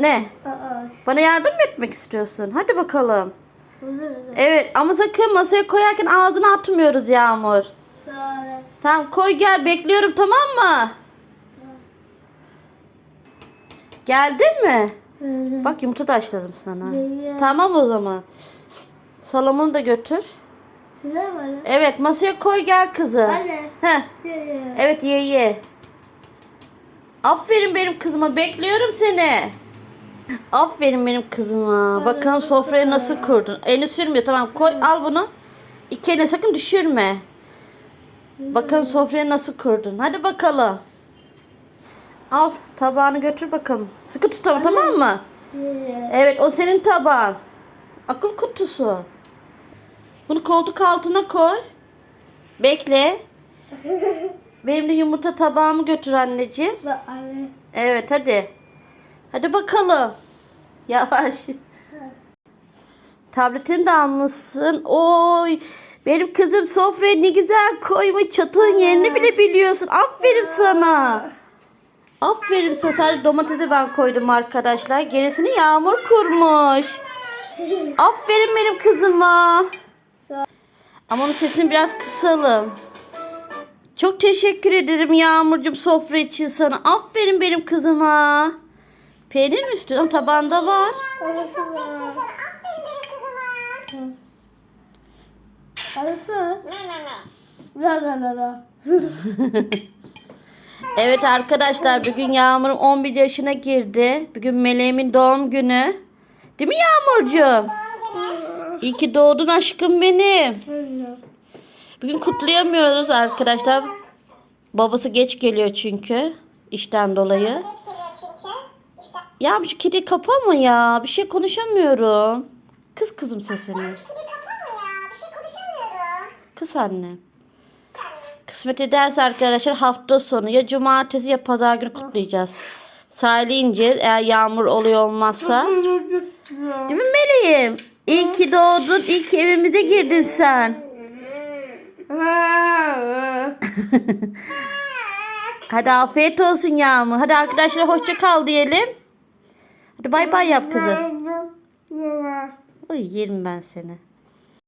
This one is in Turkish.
Ne? Aa. Bana yardım mı etmek istiyorsun? Hadi bakalım. Evet ama sakın masaya koyarken ağzına atmıyoruz Yağmur. Sonra. Tamam koy gel bekliyorum tamam mı? Geldin mi? Bak yumurta da açladım sana. Tamam o zaman. Salamını da götür. Evet masaya koy gel kızım. Anne. Heh. Evet ye ye. Aferin benim kızıma. Bekliyorum seni. Aferin benim kızıma. Bakalım sofrayı nasıl kurdun. Elini sürmüyor. Tamam koy al bunu. İki eline sakın düşürme. Bakalım sofrayı nasıl kurdun. Hadi bakalım. Al tabağını götür bakalım. Sıkı tut ama tamam mı? Evet o senin tabağın. Akıl kutusu. Bunu koltuk altına koy. Bekle. Benim de yumurta tabağımı götür anneciğim. Evet hadi. Hadi bakalım. Yavaş. Tabletini de almışsın. Oy. Benim kızım sofraya ne güzel koymuş. Çatının yerini bile biliyorsun. Aferin sana. Aferin sana. Sadece domatesi ben koydum arkadaşlar. Gerisini Yağmur kurmuş. Aferin benim kızıma. Ama onun sesini biraz kısalım. Çok teşekkür ederim Yağmurcuğum sofra için sana. Aferin benim kızıma. Peynir mi istiyorsun? Tabağında var. Arası var. Arası. La la la la. Evet arkadaşlar bugün Yağmur'um 11 yaşına girdi. Bugün Meleğimin doğum günü. Değil mi Yağmurcuğum? İyi ki doğdun aşkım benim. Bugün kutlayamıyoruz arkadaşlar. Babası geç geliyor çünkü. işten dolayı. Ya şu kedi kapama ya. Bir şey konuşamıyorum. Kız kızım sesini. Kız anne. Kısmet ederse arkadaşlar hafta sonu ya cumartesi ya pazar günü kutlayacağız. Sahile ineceğiz eğer yağmur oluyor olmazsa. Değil mi meleğim? İyi ki doğdun, iyi ki evimize girdin sen. Hadi afiyet olsun Yağmur. Hadi arkadaşlar hoşça kal diyelim. Hadi bay bay yap kızım. Uy yerim ben seni.